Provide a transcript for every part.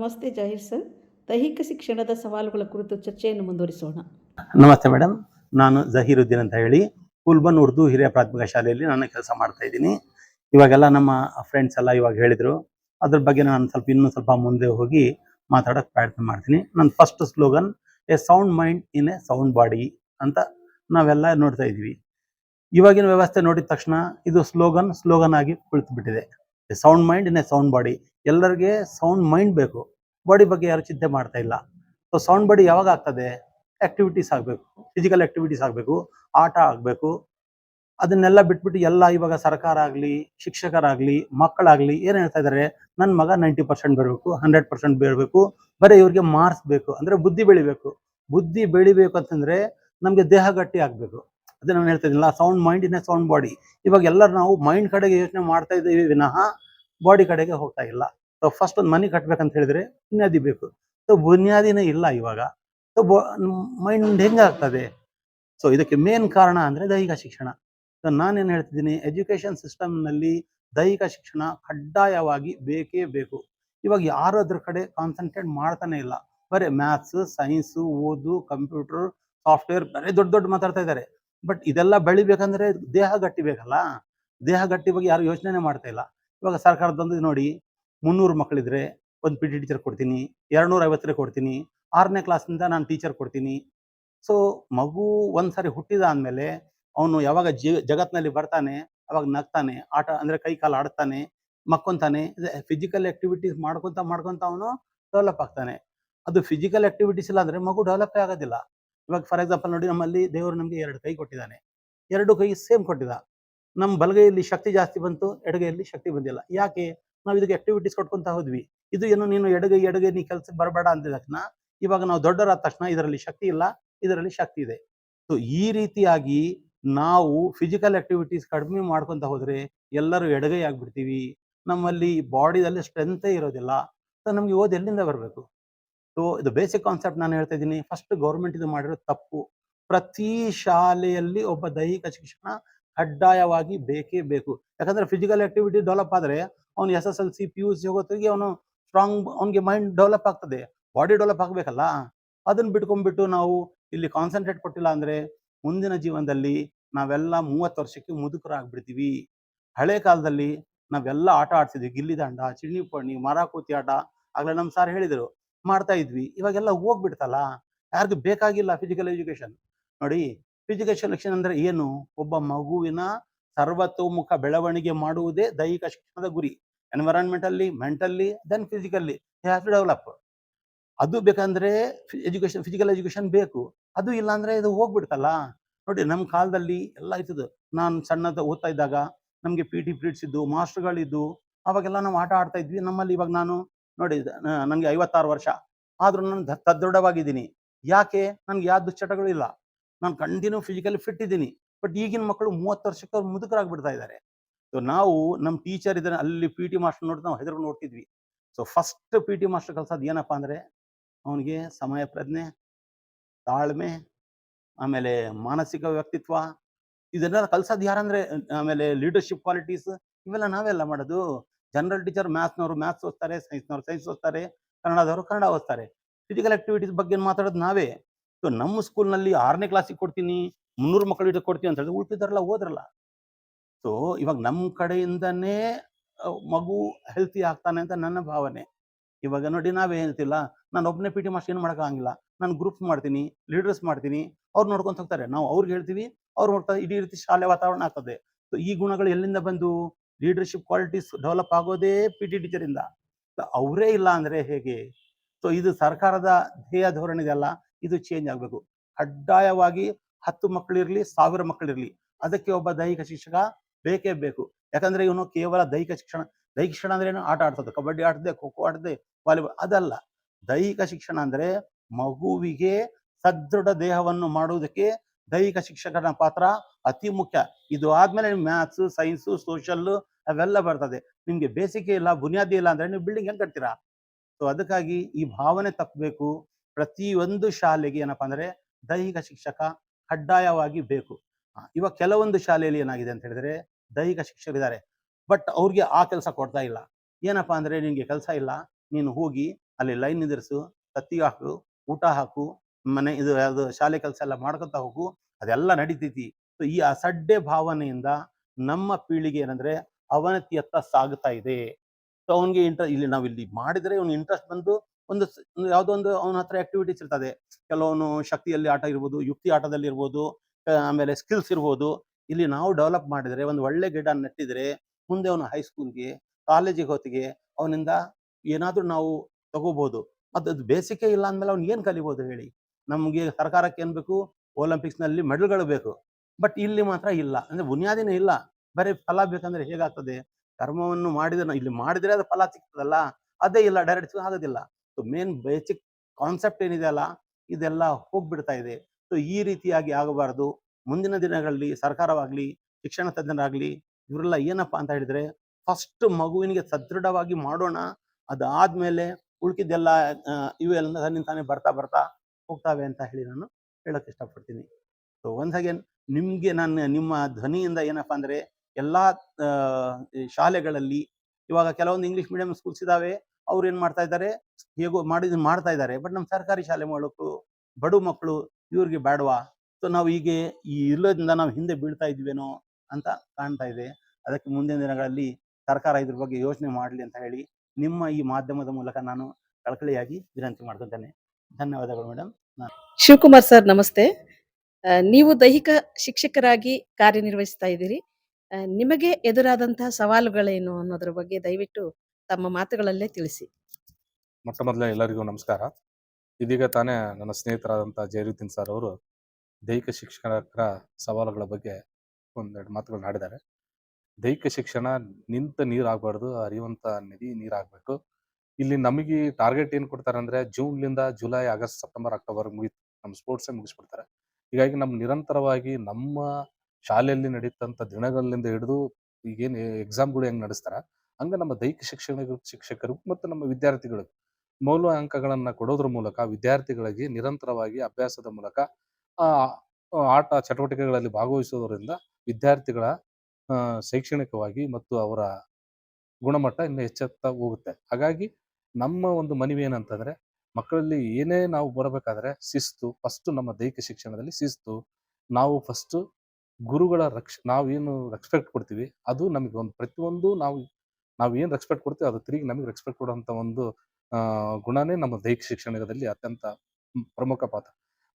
ನಮಸ್ತೆ ಜಾಹಿರ್ ಸರ್. ದೈಹಿಕ ಶಿಕ್ಷಣದ ಸವಾಲುಗಳ ಕುರಿತು ಚರ್ಚೆಯನ್ನು ಮುಂದುವರಿಸೋಣ. ನಮಸ್ತೆ ಮೇಡಮ್ ನಾನು ಜಹೀರುದ್ದೀನ್ ಅಂತ ಹೇಳಿ ಕುಲ್ಬನ್ ಉರ್ದು ಹಿರಿಯ ಪ್ರಾಥಮಿಕ ಶಾಲೆಯಲ್ಲಿ ನಾನು ಕೆಲಸ ಮಾಡ್ತಾ ಇದ್ದೀನಿ. ಇವಾಗೆಲ್ಲ ನಮ್ಮ ಫ್ರೆಂಡ್ಸ್ ಎಲ್ಲ ಇವಾಗ ಹೇಳಿದ್ರು. ಅದ್ರ ಬಗ್ಗೆ ನಾನು ಸ್ವಲ್ಪ ಇನ್ನೂ ಸ್ವಲ್ಪ ಮುಂದೆ ಹೋಗಿ ಮಾತಾಡೋಕ್ಕೆ ಪ್ರಯತ್ನ ಮಾಡ್ತೀನಿ. ನನ್ನ first slogan a sound mind in a sound body ಅಂತ ನಾವೆಲ್ಲ ನೋಡ್ತಾ ಇದ್ವಿ ಇವಾಗಿನ ವ್ಯವಸ್ಥೆ ನೋಡಿದ ತಕ್ಷಣ ಇದು ಸ್ಲೋಗನ್ ಸ್ಲೋಗನ್ ಆಗಿ ಕುಳಿತು ಬಿಟ್ಟಿದೆ. A sound mind in a sound body ಎಲ್ಲರಿಗೆ ಸೌಂಡ್ ಮೈಂಡ್ ಬೇಕು. ಬಾಡಿ ಬಗ್ಗೆ ಯಾರು ಚಿಂತೆ ಮಾಡ್ತಾ ಇಲ್ಲ. ಸೊ ಸೌಂಡ್ ಬಾಡಿ ಯಾವಾಗ ಆಗ್ತದೆ? ಆಕ್ಟಿವಿಟೀಸ್ ಆಗಬೇಕು. ಫಿಸಿಕಲ್ ಆಕ್ಟಿವಿಟೀಸ್ ಆಗಬೇಕು. ಆಟ ಆಗಬೇಕು. ಅದನ್ನೆಲ್ಲ ಬಿಟ್ಬಿಟ್ಟು ಎಲ್ಲ ಇವಾಗ ಸರ್ಕಾರ ಆಗಲಿ, ಶಿಕ್ಷಕರಾಗಲಿ, ಮಕ್ಕಳಾಗಲಿ ಏನು ಹೇಳ್ತಾ ಇದ್ದಾರೆ ನನ್ನ ಮಗ ನೈಂಟಿ ಪರ್ಸೆಂಟ್ ಬರಬೇಕು ಹಂಡ್ರೆಡ್ ಪರ್ಸೆಂಟ್ ಬರಬೇಕು. ಬರೀ ಇವ್ರಿಗೆ ಮಾರ್ಕ್ಸ್ ಬೇಕು. ಅಂದರೆ ಬುದ್ಧಿ ಬೆಳಿಬೇಕು. ಬುದ್ಧಿ ಬೆಳಿಬೇಕು ಅಂತಂದ್ರೆ ನಮಗೆ ದೇಹ ಗಟ್ಟಿ ಆಗಬೇಕು. ಅದೇ ನಾನು ಹೇಳ್ತಾ ಇದ್ದೀನಲ್ಲ sound mind in a sound body ಇವಾಗ ಎಲ್ಲರೂ ನಾವು ಮೈಂಡ್ ಕಡೆಗೆ ಯೋಚನೆ ಮಾಡ್ತಾ ಇದ್ದೀವಿ ವಿನಃ ಬಾಡಿ ಕಡೆಗೆ ಹೋಗ್ತಾ ಇಲ್ಲ. ಸೊ ಫಸ್ಟ್ ಒಂದು ಮನೆ ಕಟ್ಬೇಕಂತ ಹೇಳಿದ್ರೆ ಬುನ್ಯಾದಿ ಬೇಕು. ಸೊ ಬುನ್ಯಾದಿನೇ ಇಲ್ಲ ಇವಾಗ. ಸೊ ಮೈಂಡ್ ಹೆಂಗಾಗ್ತದೆ ಸೊ ಇದಕ್ಕೆ ಮೇನ್ ಕಾರಣ ಅಂದ್ರೆ ದೈಹಿಕ ಶಿಕ್ಷಣ. ಸೊ ನಾನೇನು ಹೇಳ್ತಿದ್ದೀನಿ? ಎಜುಕೇಶನ್ ಸಿಸ್ಟಮ್ನಲ್ಲಿ ದೈಹಿಕ ಶಿಕ್ಷಣ ಕಡ್ಡಾಯವಾಗಿ ಬೇಕೇ ಬೇಕು. ಇವಾಗ ಯಾರು ಅದ್ರ ಕಡೆ ಕಾನ್ಸಂಟ್ರೇಟ್ ಮಾಡ್ತಾನೆ ಇಲ್ಲ. ಬರೀ ಮ್ಯಾಥ್ಸ್ ಸೈನ್ಸ್ ಓದು ಕಂಪ್ಯೂಟರ್ ಸಾಫ್ಟ್ವೇರ್ ಬರೀ ದೊಡ್ಡ ದೊಡ್ಡ ಮಾತಾಡ್ತಾ ಇದ್ದಾರೆ. ಬಟ್ ಇದೆಲ್ಲ ಬೆಳಿಬೇಕಂದ್ರೆ ದೇಹ ಗಟ್ಟಿ ಬೇಕಲ್ಲ? ದೇಹ ಗಟ್ಟಿ ಬಗ್ಗೆ ಯಾರು ಯೋಚನೆ ಮಾಡ್ತಾ ಇಲ್ಲ. ಇವಾಗ ಸರ್ಕಾರದೊಂದು ನೋಡಿ ಮುನ್ನೂರು ಮಕ್ಕಳಿದ್ರೆ ಒಂದು ಪಿ ಟಿ ಟೀಚರ್ ಕೊಡ್ತೀನಿ ಎರಡ್ನೂರ ಐವತ್ತರೇ ಕೊಡ್ತೀನಿ, ಆರನೇ ಕ್ಲಾಸ್ನಿಂದ ನಾನು ಟೀಚರ್ ಕೊಡ್ತೀನಿ. ಸೊ ಮಗು ಒಂದ್ಸರಿ ಹುಟ್ಟಿದ ಆದ್ಮೇಲೆ ಅವನು ಯಾವಾಗ ಜಿ ಜಗತ್ತಿನಲ್ಲಿ ಬರ್ತಾನೆ, ಅವಾಗ ನಗ್ತಾನೆ, ಆಟ ಅಂದ್ರೆ ಕೈ ಕಾಲು ಆಡ್ತಾನೆ, ಮಕ್ಕೊಂತಾನೆ ಫಿಸಿಕಲ್ ಆಕ್ಟಿವಿಟೀಸ್ ಮಾಡ್ಕೊತ ಮಾಡ್ಕೊತ ಅವನು ಡೆವಲಪ್ ಆಗ್ತಾನೆ. ಅದು ಫಿಸಿಕಲ್ ಆಕ್ಟಿವಿಟೀಸ್ ಇಲ್ಲ ಅಂದ್ರೆ ಮಗು ಡೆವಲಪ್ ಆಗೋದಿಲ್ಲ. ಇವಾಗ ಫಾರ್ ಎಕ್ಸಾಂಪಲ್ ನೋಡಿ ನಮ್ಮಲ್ಲಿ ದೇವರು ನಮಗೆ ಎರಡು ಕೈ ಕೊಟ್ಟಿದ್ದಾನೆ. ಎರಡು ಕೈ ಸೇಮ್ ಕೊಟ್ಟಿದ ನಮ್ಮ ಬಲಗೈಯಲ್ಲಿ ಶಕ್ತಿ ಜಾಸ್ತಿ ಬಂತು, ಎಡಗೈಯಲ್ಲಿ ಶಕ್ತಿ ಬಂದಿಲ್ಲ. ಯಾಕೆ? ನಾವು ಇದಕ್ಕೆ ಆಕ್ಟಿವಿಟೀಸ್ ಕೊಟ್ಕೊಂತ ಹೋದ್ವಿ. ಇದು ಏನು ನೀನು ಎಡಗೈ ಎಡಗೈ, ನೀ ಕೆಲಸಕ್ಕೆ ಬರಬೇಡ ಅಂದ ತಕ್ಷಣ, ಇವಾಗ ನಾವು ದೊಡ್ಡರಾದ ತಕ್ಷಣ ಇದರಲ್ಲಿ ಶಕ್ತಿ ಇಲ್ಲ, ಇದರಲ್ಲಿ ಶಕ್ತಿ ಇದೆ. ಸೊ ಈ ರೀತಿಯಾಗಿ ನಾವು ಫಿಸಿಕಲ್ ಆಕ್ಟಿವಿಟೀಸ್ ಕಡಿಮೆ ಮಾಡ್ಕೊಂತ ಹೋದ್ರೆ ಎಲ್ಲರೂ ಎಡಗೈ ಆಗ್ಬಿಡ್ತೀವಿ. ನಮ್ಮಲ್ಲಿ ಬಾಡಿದಲ್ಲಿ ಸ್ಟ್ರೆಂತೇ ಇರೋದಿಲ್ಲ. ಸೊ ನಮ್ಗೆ ಓದ್ ಎಲ್ಲಿಂದ ಬರಬೇಕು? ಸೊ ಇದು ಬೇಸಿಕ್ ಕಾನ್ಸೆಪ್ಟ್ ನಾನು ಹೇಳ್ತಾ ಇದ್ದೀನಿ. ಫಸ್ಟ್ ಗೌರ್ಮೆಂಟ್ ಇದು ಮಾಡಿರೋ ತಪ್ಪು. ಪ್ರತಿ ಶಾಲೆಯಲ್ಲಿ ಒಬ್ಬ ದೈಹಿಕ ಶಿಕ್ಷಣ ಕಡ್ಡಾಯವಾಗಿ ಬೇಕೇ ಬೇಕು. ಯಾಕಂದ್ರೆ ಫಿಸಿಕಲ್ ಆಕ್ಟಿವಿಟಿ ಡೆವಲಪ್ ಆದ್ರೆ ಅವ್ನು S S L C P U C ಹೋಗೋತ್ತಿಗೆ ಅವನು ಸ್ಟ್ರಾಂಗ್ ಅವನಿಗೆ ಮೈಂಡ್ ಡೆವಲಪ್ ಆಗ್ತದೆ. ಬಾಡಿ ಡೆವಲಪ್ ಆಗಬೇಕಲ್ಲ. ಅದನ್ನ ಬಿಟ್ಕೊಂಡ್ಬಿಟ್ಟು ನಾವು ಇಲ್ಲಿ ಕಾನ್ಸಂಟ್ರೇಟ್ ಕೊಟ್ಟಿಲ್ಲ ಅಂದ್ರೆ ಮುಂದಿನ ಜೀವನದಲ್ಲಿ ನಾವೆಲ್ಲ ಮೂವತ್ತು ವರ್ಷಕ್ಕೆ ಮುದುಕರಾಗ್ಬಿಡ್ತೀವಿ. ಹಳೆ ಕಾಲದಲ್ಲಿ ನಾವೆಲ್ಲ ಆಟ ಆಡ್ತಿದ್ವಿ. ಗಿಲ್ಲಿದಾಂಡ ಚಿಣ್ಣಿ ಪಣ್ಣಿ ಮರಾಕೂತಿ ಆಟ ಆಗ್ಲೇ ನಮ್ಮ ಸಾರ್ ಹೇಳಿದರು. ಮಾಡ್ತಾ ಇದ್ವಿ. ಇವಾಗೆಲ್ಲ ಹೋಗ್ಬಿಡ್ತಲ್ಲ. ಯಾರಿಗೂ ಬೇಕಾಗಿಲ್ಲ ಫಿಸಿಕಲ್ ಎಜುಕೇಶನ್ ನೋಡಿ ಫಿಸಿಕಲ್ ಎಜುಕೇಶನ್ ಅಂದ್ರೆ ಏನು? ಒಬ್ಬ ಮಗುವಿನ ಸರ್ವತೋಮುಖ ಬೆಳವಣಿಗೆ ಮಾಡುವುದೇ ದೈಹಿಕ ಶಿಕ್ಷಣದ ಗುರಿ. Environmentally mentally then physically to develop ಅದು ಬೇಕಂದ್ರೆ ಎಜುಕೇಶನ್ ಫಿಸಿಕಲ್ ಎಜುಕೇಶನ್ ಬೇಕು. ಅದು ಇಲ್ಲ ಅಂದ್ರೆ ಇದು ಹೋಗ್ಬಿಡ್ತಲ್ಲ. ನೋಡಿ ನಮ್ಮ ಕಾಲದಲ್ಲಿ ಎಲ್ಲ ಇರ್ತದೆ. ನಾನು ಸಣ್ಣದ ಓದ್ತಾ ಇದ್ದಾಗ ನಮಗೆ ಪಿ ಟಿ ಪೀರಿಯಡ್ಸ್ ಇದ್ದು ಮಾಸ್ಟರ್ಗಳಿದ್ದು ಅವಾಗೆಲ್ಲ ನಾವು ಆಟ ಆಡ್ತಾ ಇದ್ವಿ. ನಮ್ಮಲ್ಲಿ ಇವಾಗ ನಾನು ನೋಡಿ ನನಗೆ ಐವತ್ತಾರು ವರ್ಷ. ಆದ್ರೂ ನಾನು ದ- ತದ್ದೃಢವಾಗಿದ್ದೀನಿ ಯಾಕೆ? ನನ್ಗೆ ಯಾವ ದುಶ್ಚಟಗಳು ಇಲ್ಲ. ನಾನು ಕಂಟಿನ್ಯೂ ಫಿಸಿಕಲಿ ಫಿಟ್ ಇದ್ದೀನಿ ಬಟ್ ಈಗಿನ ಮಕ್ಕಳು ಮೂವತ್ತು ವರ್ಷಕ್ಕೆ ಅವ್ರು ಮುದುಕರಾಗ್ಬಿಡ್ತಾ ಇದ್ದಾರೆ ಸೊ ನಾವು ನಮ್ಮ ಟೀಚರ್ ಇದ್ದಾರೆ ಅಲ್ಲಿ ಪಿ ಟಿ ಮಾಸ್ಟರ್ ನೋಡಿದ್ರೆ ನಾವು ಹೆದರ್ಕೊಂಡು ನೋಡ್ತಿದ್ವಿ. So first P T master ಕಲ್ಸೋದು ಏನಪ್ಪ ಅಂದರೆ, ಅವನಿಗೆ ಸಮಯ ಪ್ರಜ್ಞೆ, ತಾಳ್ಮೆ, ಆಮೇಲೆ ಮಾನಸಿಕ ವ್ಯಕ್ತಿತ್ವ, ಇದನ್ನೆಲ್ಲ ಕಲ್ಸೋದು ಯಾರಂದ್ರೆ, ಆಮೇಲೆ ಲೀಡರ್ಶಿಪ್ ಕ್ವಾಲಿಟೀಸ್ ಇವೆಲ್ಲ ನಾವೆಲ್ಲ ಮಾಡೋದು. ಜನರಲ್ ಟೀಚರ್ ಮ್ಯಾಥ್ಸ್ನವರು ಮ್ಯಾಥ್ಸ್ ಓದ್ತಾರೆ ಸೈನ್ಸ್ನವರು ಸೈನ್ಸ್ ಓದ್ತಾರೆ, ಕನ್ನಡದವರು ಕನ್ನಡ ಓದ್ತಾರೆ. ಫಿಸಿಕಲ್ ಆಕ್ಟಿವಿಟೀಸ್ ಬಗ್ಗೆ ಮಾತಾಡೋದು ನಾವೇ. ಸೊ ನಮ್ಮ ಸ್ಕೂಲ್ನಲ್ಲಿ ಆರನೇ ಕ್ಲಾಸಿಗೆ ಕೊಡ್ತೀನಿ, ಮುನ್ನೂರು ಮಕ್ಕಳಿಗೆ ಕೊಡ್ತೀನಿ ಅಂತ ಹೇಳಿದ್ರೆ ಉಳ್ಪಿದಾರಲ್ಲ ಹೋದ್ರಲ್ಲ ಸೊ ಇವಾಗ ನಮ್ಮ ಕಡೆಯಿಂದನೇ ಮಗು ಹೆಲ್ತಿ ಆಗ್ತಾನೆ ಅಂತ ನನ್ನ ಭಾವನೆ. ಇವಾಗ ನೋಡಿ ನಾವೇ ಹೇಳ್ತಿಲ್ಲ, ನಾನು ಒಬ್ಬನೇ ಪಿ ಟಿ ಮಾಸ್ಟರ್ ಏನು ಮಾಡೋಕ್ಕಾಗಿಲ್ಲ ನಾನು ಗ್ರೂಪ್ಸ್ ಮಾಡ್ತೀನಿ ಲೀಡರ್ಸ್ ಮಾಡ್ತೀನಿ. ಅವ್ರು ನೋಡ್ಕೊಂತ ಹೋಗ್ತಾರೆ. ನಾವು ಅವ್ರಿಗೆ ಹೇಳ್ತೀವಿ, ಅವ್ರು ನೋಡ್ತಾರೆ ಇಡೀ ರೀತಿ ಶಾಲೆ ವಾತಾವರಣ ಆಗ್ತದೆ. ಸೊ ಈ ಗುಣಗಳು ಎಲ್ಲಿಂದ ಬಂದು? ಲೀಡರ್ಶಿಪ್ ಕ್ವಾಲಿಟೀಸ್ ಡೆವಲಪ್ ಆಗೋದೇ ಪಿ ಟಿ ಟೀಚರಿಂದ ಅವರೇ ಇಲ್ಲ ಅಂದ್ರೆ ಹೇಗೆ? ಸೊ ಇದು ಸರ್ಕಾರದ ಧ್ಯೇಯ ಧೋರಣೆ ಇದು ಚೇಂಜ್ ಆಗಬೇಕು. ಕಡ್ಡಾಯವಾಗಿ ಹತ್ತು ಮಕ್ಕಳಿರಲಿ ಸಾವಿರ ಮಕ್ಕಳಿರಲಿ ಅದಕ್ಕೆ ಒಬ್ಬ ದೈಹಿಕ ಶಿಕ್ಷಕ ಬೇಕೇ ಬೇಕು. ಯಾಕಂದ್ರೆ ಇವನು ಕೇವಲ ದೈಹಿಕ ಶಿಕ್ಷಣ ದೈಹಿಕ ಶಿಕ್ಷಣ ಅಂದ್ರೆ ಏನು? ಆಟ ಆಡ್ತದೆ. ಕಬಡ್ಡಿ ಆಡ್ತದೆ ಖೋಖೋ ಆಡ್ತದೆ, ವಾಲಿಬಾಲ್ ಅದಲ್ಲ. ದೈಹಿಕ ಶಿಕ್ಷಣ ಅಂದ್ರೆ ಮಗುವಿಗೆ ಸದೃಢ ದೇಹವನ್ನು ಮಾಡುವುದಕ್ಕೆ ದೈಹಿಕ ಶಿಕ್ಷಕನ ಪಾತ್ರ ಅತಿ ಮುಖ್ಯ. ಇದು ಆದ್ಮೇಲೆ ಮ್ಯಾಥ್ಸ್ ಸೈನ್ಸ್ ಸೋಷಲ್ ಅವೆಲ್ಲ ಬರ್ತದೆ. ನಿಮ್ಗೆ ಬೇಸಿಕ್ ಇಲ್ಲ, ಬುನಿಯಾದಿ ಇಲ್ಲ ಅಂದ್ರೆ ನೀವು ಬಿಲ್ಡಿಂಗ್ ಹೆಂಗ್ ಕಟ್ತೀರಾ? ಸೊ ಅದಕ್ಕಾಗಿ ಈ ಭಾವನೆ ತಪ್ಪಬೇಕು. ಪ್ರತಿಯೊಂದು ಶಾಲೆಗೆ ಏನಪ್ಪಾ ಅಂದ್ರೆ ದೈಹಿಕ ಶಿಕ್ಷಕ ಕಡ್ಡಾಯವಾಗಿ ಬೇಕು. ಇವಾಗ ಕೆಲವೊಂದು ಶಾಲೆಯಲ್ಲಿ ಏನಾಗಿದೆ ಅಂತ ಹೇಳಿದ್ರೆ ದೈಹಿಕ ಶಿಕ್ಷಕರಿದ್ದಾರೆ ಬಟ್ ಅವ್ರಿಗೆ ಆ ಕೆಲಸ ಕೊಡ್ತಾ ಇಲ್ಲ. ಏನಪ್ಪಾ ಅಂದ್ರೆ ನಿನ್ಗೆ ಕೆಲಸ ಇಲ್ಲ, ನೀನು ಹೋಗಿ ಅಲ್ಲಿ ಲೈನ್ ನಿಂದಿರಿಸು, ತತ್ತಿ ಹಾಕು, ಊಟ ಹಾಕು, ಮನೆ ಇದು ಅದು ಶಾಲೆ ಕೆಲಸ ಎಲ್ಲ ಮಾಡ್ಕೊತಾ ಹೋಗು, ಅದೆಲ್ಲ ನಡೀತೈತಿ. ಈ ಅಸಡ್ಡೆ ಭಾವನೆಯಿಂದ ನಮ್ಮ ಪೀಳಿಗೆ ಏನಂದ್ರೆ ಅವನತಿಯತ್ತ ಸಾಗ್ತಾ ಇದೆ. ಸೊ ಅವನಿಗೆ ಇಂಟ್ರ ಇಲ್ಲಿ ನಾವು ಇಲ್ಲಿ ಮಾಡಿದ್ರೆ ಅವ್ನಿಗೆ ಇಂಟ್ರೆಸ್ಟ್ ಬಂದು ಒಂದು ಯಾವುದೋ ಒಂದು ಅವನ ಹತ್ರ ಆಕ್ಟಿವಿಟೀಸ್ ಇರ್ತದೆ. ಕೆಲವೊಂದು ಶಕ್ತಿಯಲ್ಲಿ ಆಟ ಇರ್ಬೋದು, ಯುಕ್ತಿ ಆಟದಲ್ಲಿ ಇರ್ಬೋದು ಆಮೇಲೆ ಸ್ಕಿಲ್ಸ್ ಇರ್ಬೋದು. ಇಲ್ಲಿ ನಾವು ಡೆವಲಪ್ ಮಾಡಿದ್ರೆ, ಒಂದು ಒಳ್ಳೆ ಗಿಡ ನೆಟ್ಟಿದ್ರೆ, ಮುಂದೆ ಅವನು ಹೈಸ್ಕೂಲ್ಗೆ ಕಾಲೇಜಿಗೆ ಹೊತ್ತಿಗೆ ಅವನಿಂದ ಏನಾದರೂ ನಾವು ತಗೋಬಹುದು ಅದು ಅದು ಬೇಸಿಕೇ ಇಲ್ಲ ಅಂದಮೇಲೆ ಅವ್ನು ಏನು ಕಲಿಬೋದು ಹೇಳಿ? ನಮಗೆ ಸರ್ಕಾರಕ್ಕೆ ಏನು ಬೇಕು? ಒಲಿಂಪಿಕ್ಸ್ನಲ್ಲಿ ಮೆಡಲ್ಗಳು ಬೇಕು. ಬಟ್ ಇಲ್ಲಿ ಮಾತ್ರ ಇಲ್ಲ. ಅಂದ್ರೆ ಬುನಿಯಾದಿನೇ ಇಲ್ಲ. ಬರೀ ಫಲ ಬೇಕಂದ್ರೆ ಹೇಗಾಗ್ತದೆ? ಕರ್ಮವನ್ನು ಮಾಡಿದ್ರೆ ಇಲ್ಲಿ ಮಾಡಿದ್ರೆ ಅದು ಫಲ ಸಿಗ್ತದಲ್ಲ? ಅದೇ ಇಲ್ಲ. ಡೈರೆಕ್ಟ್ ಆಗೋದಿಲ್ಲ. ಮೇನ್ ಬೇಸಿಕ್ ಕಾನ್ಸೆಪ್ಟ್ ಏನಿದೆ ಅಲ್ಲ, ಇದೆಲ್ಲ ಹೋಗ್ಬಿಡ್ತಾ ಇದೆ. ಸೊ ಈ ರೀತಿಯಾಗಿ ಆಗಬಾರದು. ಮುಂದಿನ ದಿನಗಳಲ್ಲಿ ಸರ್ಕಾರವಾಗಲಿ, ಶಿಕ್ಷಣ ತಜ್ಞರಾಗ್ಲಿ, ಇವರೆಲ್ಲ ಏನಪ್ಪಾ ಅಂತ ಹೇಳಿದ್ರೆ ಫಸ್ಟ್ ಮಗುವಿನಿಗೆ ಸದೃಢವಾಗಿ ಮಾಡೋಣ. ಅದಾದ್ಮೇಲೆ ಉಳ್ಕಿದ್ದೆಲ್ಲ ಇವೆಲ್ಲ ತಾನೇ ಬರ್ತಾ ಬರ್ತಾ ಹೋಗ್ತಾವೆ ಅಂತ ಹೇಳಿ ನಾನು ಹೇಳಕ್ ಇಷ್ಟಪಡ್ತೀನಿ. ಸೊ ಒಂದ್ ಅಗೇನ್ ನಿಮ್ಗೆ ನಾನು ನಿಮ್ಮ ಧ್ವನಿಯಿಂದ ಏನಪ್ಪಾ ಅಂದ್ರೆ, ಎಲ್ಲಾ ಶಾಲೆಗಳಲ್ಲಿ ಇವಾಗ ಕೆಲವೊಂದು ಇಂಗ್ಲಿಷ್ ಮೀಡಿಯಂ ಸ್ಕೂಲ್ಸ್ ಇದಾವೆ. ಅವ್ರು ಏನ್ ಮಾಡ್ತಾ ಇದ್ದಾರೆ? ಹೇಗೋ ಮಾಡಿದ್ ಮಾಡ್ತಾ ಇದ್ದಾರೆ. ಬಟ್ ನಮ್ಮ ಸರ್ಕಾರಿ ಶಾಲೆ ಮಕ್ಕಳು ಬಡು ಮಕ್ಕಳು ಇವ್ರಿಗೆ ಬೇಡವಾ ಸೊ ನಾವು ಹೀಗೆ ಈ ಇಲ್ಲದಿಂದ ನಾವು ಹಿಂದೆ ಬೀಳ್ತಾ ಇದ್ವೇನೋ ಅಂತ ಕಾಣ್ತಾ ಇದೆ. ಅದಕ್ಕೆ ಮುಂದಿನ ದಿನಗಳಲ್ಲಿ ಸರ್ಕಾರ ಇದ್ರ ಬಗ್ಗೆ ಯೋಚನೆ ಮಾಡಲಿ ಅಂತ ಹೇಳಿ ನಿಮ್ಮ ಈ ಮಾಧ್ಯಮದ ಮೂಲಕ ನಾನು ಕಳಕಳಿಯಾಗಿ ವಿನಂತಿ ಮಾಡ್ಕೊತೇನೆ. ಧನ್ಯವಾದಗಳು ಮೇಡಮ್ ಶಿವಕುಮಾರ್ ಸರ್, ನಮಸ್ತೆ. ನೀವು ದೈಹಿಕ ಶಿಕ್ಷಕರಾಗಿ ಕಾರ್ಯನಿರ್ವಹಿಸ್ತಾ ಇದ್ದೀರಿ. ನಿಮಗೆ ಎದುರಾದಂತಹ ಸವಾಲುಗಳೇನು ಅನ್ನೋದ್ರ ಬಗ್ಗೆ ದಯವಿಟ್ಟು ತಮ್ಮ ಮಾತುಗಳಲ್ಲೇ ತಿಳಿಸಿ. ಮೊಟ್ಟ ಮೊದಲೇ ಎಲ್ಲರಿಗೂ ನಮಸ್ಕಾರ. ಇದೀಗ ತಾನೇ ನನ್ನ ಸ್ನೇಹಿತರಾದಂಥ ಜೈರುದ್ದೀನ್ ಸರ್ ಅವರು ದೈಹಿಕ ಶಿಕ್ಷಕರ ಸವಾಲುಗಳ ಬಗ್ಗೆ ಒಂದೆರಡು ಮಾತುಗಳನ್ನ ಆಡಿದ್ದಾರೆ ದೈಹಿಕ ಶಿಕ್ಷಣ ನಿಂತ ನೀರಾಗಬಾರ್ದು ಅರಿಯುವಂತ ನದಿ ನೀರಾಗಬೇಕು. ಇಲ್ಲಿ ನಮಗೆ ಟಾರ್ಗೆಟ್ ಏನು ಕೊಡ್ತಾರೆ ಅಂದ್ರೆ ಜೂನ್ಲಿಂದ ಜುಲೈ, ಆಗಸ್ಟ್, ಸೆಪ್ಟೆಂಬರ್, ಅಕ್ಟೋಬರ್ ಮುಗಿತು. ನಮ್ಮ ಸ್ಪೋರ್ಟ್ಸೇ ಮುಗಿಸ್ಬಿಡ್ತಾರೆ. ಹೀಗಾಗಿ ನಮ್ಮ ನಿರಂತರವಾಗಿ ನಮ್ಮ ಶಾಲೆಯಲ್ಲಿ ನಡೀತಂಥ ದಿನಗಳಿಂದ ಹಿಡಿದು ಈಗೇನು ಎಕ್ಸಾಮ್ಗಳು ಹೆಂಗ್ ನಡೆಸ್ತಾರ ಹಂಗ ನಮ್ಮ ದೈಹಿಕ ಶಿಕ್ಷಣ ಶಿಕ್ಷಕರು ಮತ್ತು ನಮ್ಮ ವಿದ್ಯಾರ್ಥಿಗಳು ಮೌಲ್ಯ ಅಂಕಗಳನ್ನ ಕೊಡೋದ್ರ ಮೂಲಕ, ವಿದ್ಯಾರ್ಥಿಗಳಿಗೆ ನಿರಂತರವಾಗಿ ಅಭ್ಯಾಸದ ಮೂಲಕ, ಆ ಆಟ ಚಟುವಟಿಕೆಗಳಲ್ಲಿ ಭಾಗವಹಿಸೋದರಿಂದ ವಿದ್ಯಾರ್ಥಿಗಳ ಶೈಕ್ಷಣಿಕವಾಗಿ ಮತ್ತು ಅವರ ಗುಣಮಟ್ಟ ಇನ್ನು ಹೆಚ್ಚುತ್ತಾ ಹೋಗುತ್ತೆ. ಹಾಗಾಗಿ ನಮ್ಮ ಒಂದು ಮನವಿ ಏನಂತಂದ್ರೆ, ಮಕ್ಕಳಲ್ಲಿ ಏನೇ ನಾವು ಬರಬೇಕಾದ್ರೆ ಶಿಸ್ತು ಫಸ್ಟ್ ನಮ್ಮ ದೈಹಿಕ ಶಿಕ್ಷಣದಲ್ಲಿ ಶಿಸ್ತು. ನಾವು ಫಸ್ಟ್ ಗುರುಗಳ ರಕ್ಷ, ನಾವೇನು ರೆಸ್ಪೆಕ್ಟ್ ಕೊಡ್ತೀವಿ, ಅದು ನಮಗೆ ಒಂದು ಪ್ರತಿಯೊಂದು ನಾವು ನಾವು ಏನು ರೆಸ್ಪೆಕ್ಟ್ ಕೊಡ್ತೀವಿ ಅದು ತಿರುಗಿ ನಮಗೆ ರೆಸ್ಪೆಕ್ಟ್ ಕೊಡುವಂತ ಒಂದು ಗುಣನೇ ನಮ್ಮ ದೈಹಿಕ ಶಿಕ್ಷಣದಲ್ಲಿ ಅತ್ಯಂತ ಪ್ರಮುಖ ಪಾತ್ರ.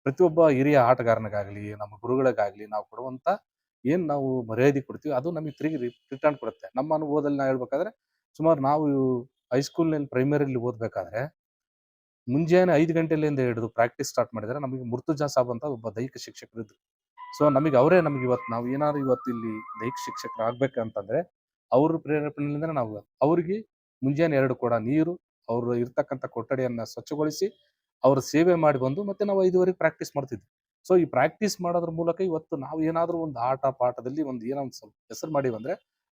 ಪ್ರತಿಯೊಬ್ಬ ಹಿರಿಯ ಆಟಗಾರನಿಗಾಗ್ಲಿ, ನಮ್ಮ ಗುರುಗಳಿಗಾಗ್ಲಿ ನಾವು ಕೊಡುವಂತ ಏನ್ ನಾವು ಮರ್ಯಾದೆ ಕೊಡ್ತೀವಿ ಅದು ನಮಗೆ ತಿರುಗಿ ರಿಟರ್ನ್ ಕೊಡುತ್ತೆ. ನಮ್ಮ ಅನುಭವದಲ್ಲಿ ನಾವು ಹೇಳ್ಬೇಕಾದ್ರೆ ಸುಮಾರು ನಾವು ಹೈಸ್ಕೂಲ್ನಲ್ಲಿ ಪ್ರೈಮರಿಲಿ ಓದಬೇಕಾದ್ರೆ ಮುಂಜಾನೆ ಐದು ಗಂಟೆಲಿಂದ ಹಿಡಿದು ಪ್ರಾಕ್ಟೀಸ್ ಸ್ಟಾರ್ಟ್ ಮಾಡಿದ್ರೆ ನಮಗೆ ಮುರ್ತುಜಾ ಸಾಬ್ ಅಂತ ಒಬ್ಬ ದೈಹಿಕ ಶಿಕ್ಷಕರು ಇದ್ರು ಸೊ ನಮಗೆ ಅವರೇ ನಮಗೆ ಇವತ್ತು ನಾವು ಏನಾದ್ರು ಇವತ್ತು ಇಲ್ಲಿ ದೈಹಿಕ ಶಿಕ್ಷಕರು ಆಗ್ಬೇಕಂತಂದ್ರೆ ಅವ್ರ ಪ್ರೇರೇಪಣೆಯಿಂದ ನಾವು ಅವ್ರಿಗೆ ಮುಂಜಾನೆ ಎರಡು ಕೊಡ ನೀರು, ಅವರು ಇರ್ತಕ್ಕಂಥ ಕೊಠಡಿಯನ್ನ ಸ್ವಚ್ಛಗೊಳಿಸಿ ಅವ್ರ ಸೇವೆ ಮಾಡಿ ಬಂದು ಮತ್ತೆ ನಾವು ಐದುವರೆಗೆ ಪ್ರಾಕ್ಟೀಸ್ ಮಾಡ್ತಿದ್ವಿ. ಸೊ ಈ ಪ್ರಾಕ್ಟೀಸ್ ಮಾಡೋದ್ರ ಮೂಲಕ ಇವತ್ತು ನಾವು ಏನಾದರೂ ಒಂದು ಆಟ ಪಾಠದಲ್ಲಿ ಒಂದು ಏನೋ ಒಂದು ಸ್ವಲ್ಪ ಹೆಸರು ಮಾಡಿ ಬಂದ್ರೆ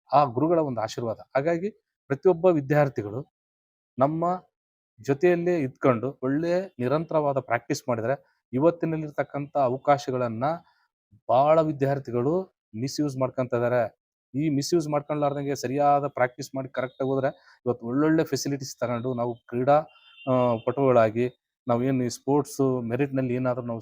ಆ ಗುರುಗಳ ಒಂದು ಆಶೀರ್ವಾದ. ಹಾಗಾಗಿ ಪ್ರತಿಯೊಬ್ಬ ವಿದ್ಯಾರ್ಥಿಗಳು ನಮ್ಮ ಜೊತೆಯಲ್ಲೇ ಇದ್ಕೊಂಡು ಒಳ್ಳೆ ನಿರಂತರವಾದ ಪ್ರಾಕ್ಟೀಸ್ ಮಾಡಿದ್ರೆ ಇವತ್ತಿನಲ್ಲಿರ್ತಕ್ಕಂಥ ಅವಕಾಶಗಳನ್ನ ಬಹಳ ವಿದ್ಯಾರ್ಥಿಗಳು ಮಿಸ್ಯೂಸ್ ಮಾಡ್ಕೊಂತ ಇದಾರೆ. ಈ ಮಿಸ್ಯೂಸ್ ಮಾಡ್ಕೊಳ್ಲಾರ್ದಂಗೆ ಸರಿಯಾದ ಪ್ರಾಕ್ಟೀಸ್ ಮಾಡಿ ಕರೆಕ್ಟಾಗಿ ಹೋದ್ರೆ ಇವತ್ತು ಒಳ್ಳೊಳ್ಳೆ ಫೆಸಿಲಿಟೀಸ್ ತಗೊಂಡು ನಾವು ಕ್ರೀಡಾ ಪಟುಗಳಾಗಿ ನಾವು ಏನು ಸ್ಪೋರ್ಟ್ಸ್ ಮೆರಿಟ್ನಲ್ಲಿ ಏನಾದರೂ ನಾವು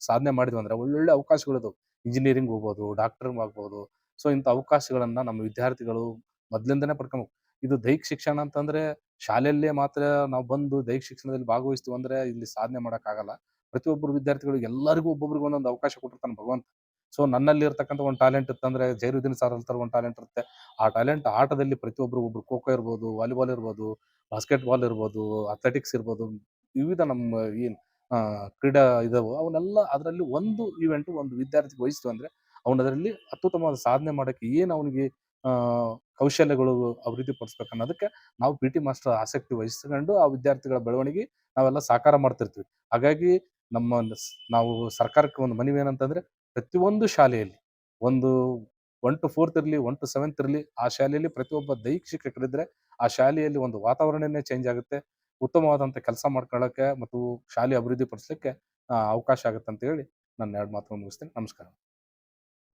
ಸಾಧನೆ ಮಾಡಿದ್ವಿ ಅಂದ್ರೆ ಒಳ್ಳೊಳ್ಳೆ ಅವಕಾಶಗಳಿದಾವೆ ಇಂಜಿನಿಯರಿಂಗ್ ಹೋಗ್ಬೋದು ಡಾಕ್ಟರ್ ಆಗ್ಬೋದು. ಸೊ ಇಂಥ ಅವಕಾಶಗಳನ್ನ ನಮ್ಮ ವಿದ್ಯಾರ್ಥಿಗಳು ಮೊದ್ಲಿಂದನೇ ಪಡ್ಕೊಬೇಕು. ಇದು ದೈಹಿಕ ಶಿಕ್ಷಣ ಅಂತಂದ್ರೆ ಶಾಲೆಯಲ್ಲೇ ಮಾತ್ರ ನಾವು ಬಂದು ದೈಹಿಕ ಶಿಕ್ಷಣದಲ್ಲಿ ಭಾಗವಹಿಸ್ತೀವಿ ಅಂದ್ರೆ ಇಲ್ಲಿ ಸಾಧನೆ ಮಾಡೋಕ್ಕಾಗಲ್ಲ. ಪ್ರತಿಯೊಬ್ಬರು ವಿದ್ಯಾರ್ಥಿಗಳು ಎಲ್ಲರಿಗೂ ಒಬ್ಬೊಬ್ರಿಗೆ ಒಂದೊಂದು ಅವಕಾಶ ಕೊಟ್ಟಿರ್ತಾನೆ ಭಗವಂತ. ಸೊ ನನ್ನಲ್ಲಿ ಇರ್ತಕ್ಕಂಥ ಒಂದು ಟ್ಯಾಲೆಂಟ್ ಇತ್ತಂದ್ರೆ ಜೈರುದ್ದೀನ್ ಸರ್ ಅಂತ ಒಂದು ಟ್ಯಾಲೆಂಟ್ ಇರುತ್ತೆ. ಆ ಟ್ಯಾಲೆಂಟ್ ಆಟದಲ್ಲಿ ಪ್ರತಿಯೊಬ್ಬರು ಒಬ್ರು ಖೋಖೋ ಇರ್ಬೋದು, ವಾಲಿಬಾಲ್ ಇರ್ಬೋದು ಬಾಸ್ಕೆಟ್ಬಾಲ್ ಇರ್ಬೋದು ಅಥ್ಲೆಟಿಕ್ಸ್ ಇರ್ಬೋದು, ವಿವಿಧ ನಮ್ಮ ಏನು ಕ್ರೀಡಾ ಇದಾವೆ. ಅವನ್ನೆಲ್ಲ ಅದರಲ್ಲಿ ಒಂದು ಇವೆಂಟ್ ಒಂದು ವಿದ್ಯಾರ್ಥಿ ವಹಿಸ್ತು ಅಂದ್ರೆ ಅವನ ಅದರಲ್ಲಿ ಅತ್ಯುತ್ತಮವಾದ ಸಾಧನೆ ಮಾಡಕ್ಕೆ ಏನು ಅವನಿಗೆ ಕೌಶಲ್ಯಗಳು ಅಭಿವೃದ್ಧಿ ಪಡಿಸ್ಬೇಕು ಅನ್ನೋದಕ್ಕೆ ನಾವು ಪಿ ಟಿ ಮಾಸ್ಟರ್ ಆಸಕ್ತಿ ವಹಿಸ್ಕೊಂಡು ಆ ವಿದ್ಯಾರ್ಥಿಗಳ ಬೆಳವಣಿಗೆ ನಾವೆಲ್ಲ ಸಾಕಾರ ಮಾಡ್ತಿರ್ತೀವಿ. ಹಾಗಾಗಿ ನಮ್ಮ ನಾವು ಸರ್ಕಾರಕ್ಕೆ ಒಂದು ಮನವಿ ಏನಂತಂದ್ರೆ ಪ್ರತಿಯೊಂದು ಶಾಲೆಯಲ್ಲಿ, ಒಂದು ಒನ್ ಟು ಫೋರ್ತ್ ಇರಲಿ ಒನ್ ಟು ಸೆವೆಂತ್ ಇರಲಿ, ಆ ಶಾಲೆಯಲ್ಲಿ ಪ್ರತಿಯೊಬ್ಬ ದೈಹಿಕ ಶಿಕ್ಷಕರಿದ್ರೆ ಆ ಶಾಲೆಯಲ್ಲಿ ಒಂದು ವಾತಾವರಣನೇ ಚೇಂಜ್ ಆಗುತ್ತೆ. ಉತ್ತಮವಾದಂಥ ಕೆಲಸ ಮಾಡ್ಕೊಳ್ಳೋಕ್ಕೆ ಮತ್ತು ಶಾಲೆ ಅಭಿವೃದ್ಧಿ ಪಡಿಸ್ಲಿಕ್ಕೆ ಅವಕಾಶ ಆಗುತ್ತೆ ಅಂತ ಹೇಳಿ ನನ್ನ ಎರಡು ಮಾತು ಮುಗಿಸ್ತೇನೆ. ನಮಸ್ಕಾರ.